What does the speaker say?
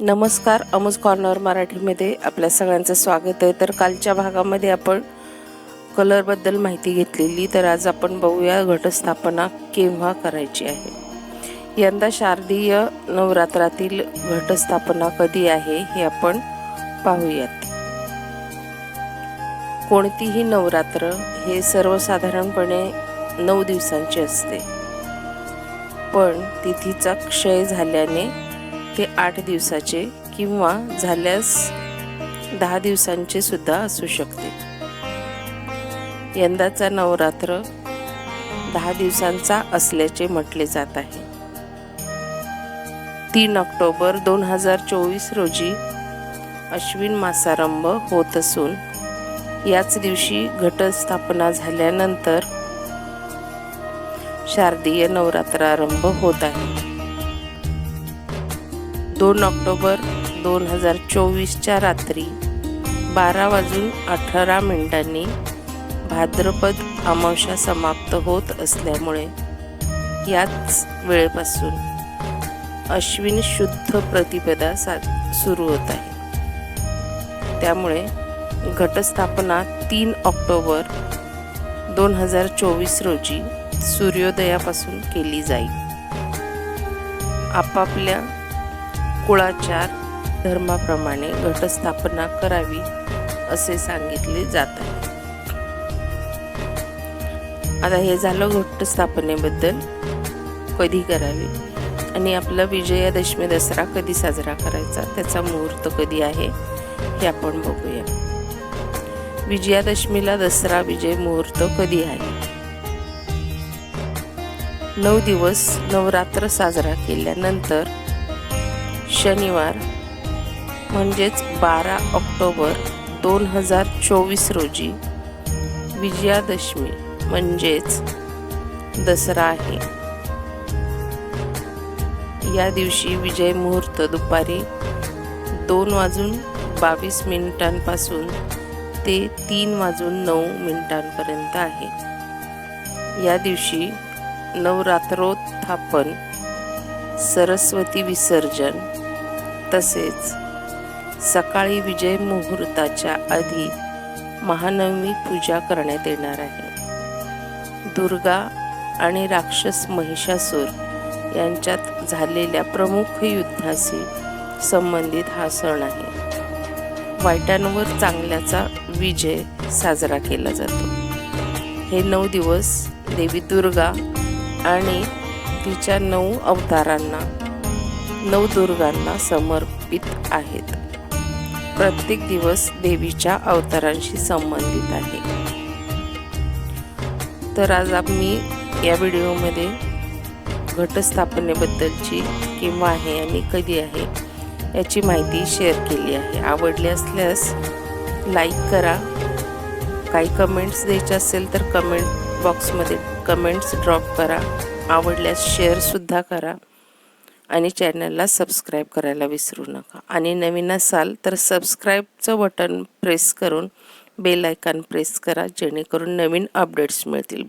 नमस्कार अमुज कॉर्नर मराठीमध्ये आपल्या सगळ्यांचं स्वागत आहे. तर कालच्या भागामध्ये आपण कलरबद्दल माहिती घेतलेली तर आज आपण बघूया घटस्थापना केव्हा करायची आहे. यंदा शारदीय नवरात्रातील घटस्थापना कधी आहे हे आपण पाहूयात. कोणतीही नवरात्र हे सर्वसाधारणपणे नऊ दिवसांची असते. पण तिथीचा क्षय झाल्याने ते आठ दिवसाचे किंवा झाल्यास दहा दिवसांचे सुद्धा असू शकते. यंदाचा नवरात्र दहा दिवसांचा असल्याचे म्हटले जात आहे. तीन ऑक्टोबर दोन हजार चोवीस रोजी अश्विन मासारंभ होत असून याच दिवशी घटस्थापना झाल्यानंतर शारदीय नवरात्रारंभ होत आहे. दोन ऑक्टोबर दोन हजार चोवीसच्या रात्री बारा वाजून अठरा मिनिटांनी भाद्रपद अमावस्या समाप्त होत असल्यामुळे याच वेळेपासून अश्विन शुद्ध प्रतिपदा सा सुरू होत आहे. त्यामुळे घटस्थापना तीन ऑक्टोबर दोन हजार चोवीस रोजी सूर्योदयापासून केली जाईल. आपापल्या कुळाचार धर्माप्रमाणे घटस्थापना करावी असे सांगितले जात आहे. आता हे झालं घटस्थापनेबद्दल. कधी करावी? आणि आपला विजयादशमी दसरा कधी साजरा करायचा? त्याचा मुहूर्त कधी आहे? हे आपण बघूया. विजयादशमीला दसरा विजय मुहूर्त कधी आहे? नऊ दिवस नवरात्र साजरा केल्यानंतर शनिवार म्हणजेच बारा ऑक्टोबर दोन हजार चोवीस रोजी. विजयादशमी म्हणजेच दसरा आहे. या दिवशी विजय मुहूर्त दुपारी दोन वाजून बावीस मिनिटांपासून ते तीन वाजून नऊ मिनिटांपर्यंत आहे. या दिवशी नवरात्रोत्थापन सरस्वती विसर्जन तसेच सकाळी विजय मुहूर्ताच्या आधी महानवमी पूजा करण्यात येणार आहे. दुर्गा आणि राक्षस महिषासूर यांच्यात झालेल्या प्रमुख युद्धाशी संबंधित हा सण आहे. वाईटांवर चांगल्याचा विजय साजरा केला जातो. हे नऊ दिवस देवी दुर्गा आणि तिच्या नऊ अवतारांना नवदुर्गांना समर्पित आहेत. प्रत्येक दिवस देवीच्या अवतारांशी संबंधित आहे. तर आज आम्ही या व्हिडिओमध्ये घटस्थापनेबद्दलची केव्हा आहे आणि कधी आहे याची माहिती शेअर केली आहे. आवडली असल्यास लाईक करा. काही कमेंट्स द्यायचे असेल तर कमेंट बॉक्समध्ये कमेंट्स ड्रॉप करा. आवडल्यास शेअरसुद्धा करा. आणि चॅनलला सबस्क्राईब करायला विसरू नका. आणि नवीन असाल तर सबस्क्राईबचं बटन प्रेस करून बेल आयकॉन प्रेस करा जेणेकरून नवीन अपडेट्स मिळतील.